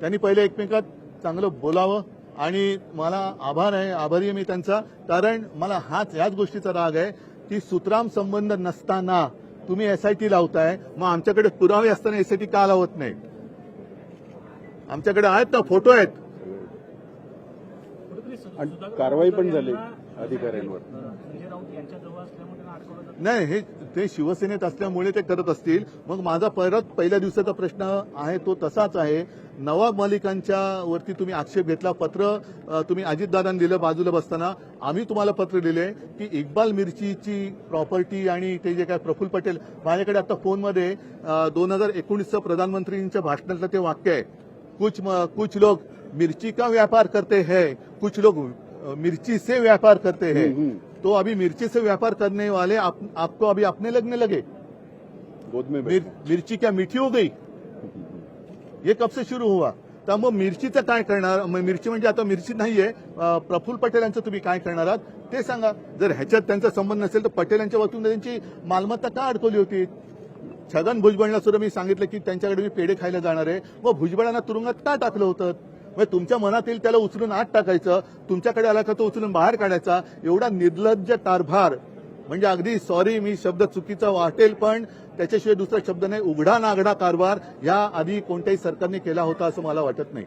त्यांनी पहिले एकमेकात चांगलं बोलावं आणि मला आभार आहे आभारी आहे मी त्यांचा. कारण मला हाच ह्याच गोष्टीचा राग आहे की सुतराम संबंध नसताना तुम्ही एसआयटी लावताय. मग आमच्याकडे पुरावे असताना एसआयटी का लावत नाही? आमच्याकडे आहेत ना फोटो आहेत. कारवाई पण झाली अधिकाऱ्यांवर. संजय राऊत यांच्या जवळ असल्यामुळे त्यांना अटकवलं जातं. नाही हे ते शिवसेनेत असल्यामुळे ते करत असतील. मग माझा परत पहिल्या दिवसाचा प्रश्न आहे तो तसाच आहे. नवाब मलिकांच्या वरती तुम्ही आक्षेप घेतला. पत्र तुम्ही अजितदादांनी दिलं बाजूला बसताना. आम्ही तुम्हाला पत्र दिले की इक्बाल मिरचीची प्रॉपर्टी आणि ते जे काय प्रफुल्ल पटेल माझ्याकडे आता फोनमध्ये दोन हजार एकोणीसचं प्रधानमंत्रींच्या भाषणातलं ते वाक्य आहे. कुछ म- कुछ लोग मिर्ची का व्यापार करते हैं? कुछ लोग अ, मिर्ची से व्यापार करते हैं. तो अभी मिर्ची से व्यापार करने वाले आप, आपको अभी अपने लगने लगे। गोद में मिर, मिर्ची क्या मीठी हो गई? ये कब से शुरू हुआ? तर मग मिरचीचं काय करणार? मिरची म्हणजे आता मिरची नाहीये. प्रफुल्ल पटेल यांचं तुम्ही काय करणार आहात? ते सांगा. जर ह्याच्यात त्यांचा संबंध नसेल तर पटेल यांच्या वतीने त्यांची मालमत्ता का अडकवली होती? छगन भुजबळला सुद्धा मी सांगितलं की त्यांच्याकडे मी पेढे खायला जाणार आहे. व भुजबळांना तुरुंगात का टाकलं होतं? म्हणजे तुमच्या मनात येईल त्याला उचलून आत टाकायचं तुमच्याकडे आला का तो उचलून बाहेर काढायचा एवढा निर्लज्ज कारभार म्हणजे अगदी सॉरी मी शब्द चुकीचा वाटेल पण त्याच्याशिवाय दुसरा शब्द नाही. उघडा नागडा कारभार या आधी कोणत्याही सरकारने केला होता असं मला वाटत नाही.